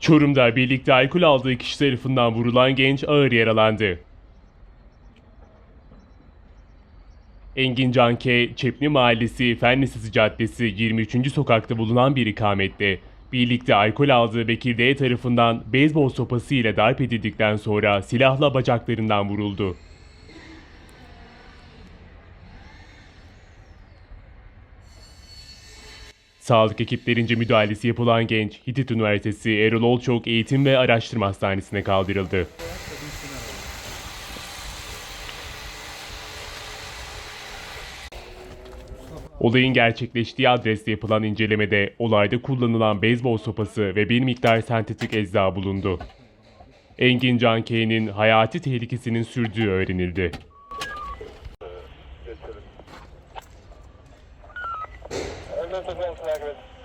Çorum'da birlikte alkol aldığı kişi tarafından vurulan genç ağır yaralandı. Engin Canke, Çepni Mahallesi Fen Caddesi 23. sokakta bulunan bir ikamette birlikte alkol aldığı Bekir D tarafından beyzbol sopası ile darp edildikten sonra silahla bacaklarından vuruldu. Sağlık ekiplerince müdahalesi yapılan genç, Hitit Üniversitesi Erol Olçok Eğitim ve Araştırma Hastanesi'ne kaldırıldı. Olayın gerçekleştiği adreste yapılan incelemede olayda kullanılan beyzbol sopası ve bir miktar sentetik ecza bulundu. Engin Can K'nin hayati tehlikesinin sürdüğü öğrenildi. This is Wilson Agnes.